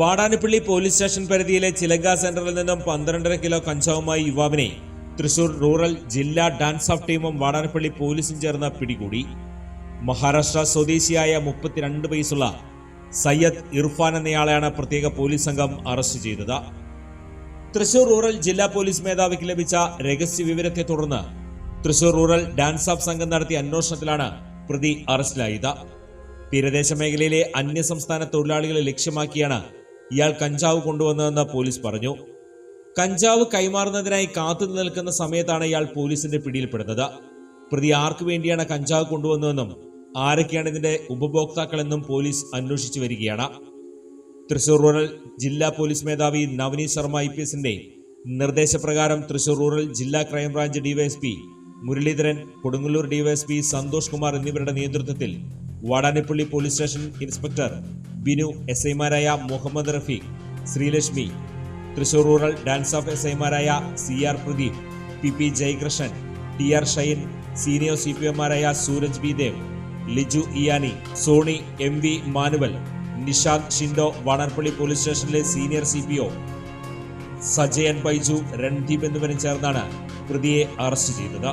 Vadanappally police station പരിധിയിലെ ചിലങ്ക സെന്ററിൽ നിന്നും പന്ത്രണ്ടര കിലോ കഞ്ചാവുമായി യുവാവിനെ തൃശൂർ റൂറൽ ജില്ലാ ഡാൻസ് ഓഫ് ടീമും വാടാനപ്പള്ളി പോലീസും ചേർന്ന് പിടികൂടി. മഹാരാഷ്ട്ര സ്വദേശിയായ മുപ്പത്തിരണ്ട് വയസ്സുള്ള സയ്യദ് ഇർഫാൻ എന്നയാളെയാണ് പ്രത്യേക പോലീസ് സംഘം അറസ്റ്റ് ചെയ്തത്. തൃശൂർ റൂറൽ ജില്ലാ പോലീസ് മേധാവിക്ക് ലഭിച്ച രഹസ്യ വിവരത്തെ തുടർന്ന് തൃശൂർ റൂറൽ ഡാൻസ് ഓഫ് സംഘം നടത്തിയ അന്വേഷണത്തിലാണ് പ്രതി അറസ്റ്റിലായത്. തീരദേശ മേഖലയിലെ അന്യസംസ്ഥാന തൊഴിലാളികളെ ലക്ഷ്യമാക്കിയാണ് ഇയാൾ കഞ്ചാവ് കൊണ്ടുവന്നതെന്ന് പോലീസ് പറഞ്ഞു. കഞ്ചാവ് കൈമാറുന്നതിനായി കാത്തു നിൽക്കുന്ന സമയത്താണ് ഇയാൾ പോലീസിന്റെ പിടിയിൽപ്പെടുന്നത്. പ്രതി ആർക്കു വേണ്ടിയാണ് കഞ്ചാവ് കൊണ്ടുവന്നതെന്നും ആരൊക്കെയാണ് ഇതിന്റെ ഉപഭോക്താക്കളെന്നും പോലീസ് അന്വേഷിച്ചു വരികയാണ്. തൃശൂർ റൂറൽ ജില്ലാ പോലീസ് മേധാവി നവനി ശർമ്മ ഐ പി എസിന്റെ നിർദ്ദേശപ്രകാരം തൃശൂർ റൂറൽ ജില്ലാ crime branch DySP Muraleedharan Kodungallur DySP Santhosh Kumar എന്നിവരുടെ നേതൃത്വത്തിൽ Vadanappally police station inspector Binu S ഐമാരായ Muhammad Rafeeq Sreelakshmi Thrissur rural DANSAF S ഐമാരായ C R Pradeep P P Jayakrishnan T R Shine senior C P എമാരായ Sooraj B Dev Liju Iyani Soni M V Manuel Nishanth Shindo Vanarppally police സ്റ്റേഷനിലെ senior C P O Sajayan Baiju Randeep എന്നിവരും ചേർന്നാണ് പ്രതിയെ arrest ചെയ്തത്.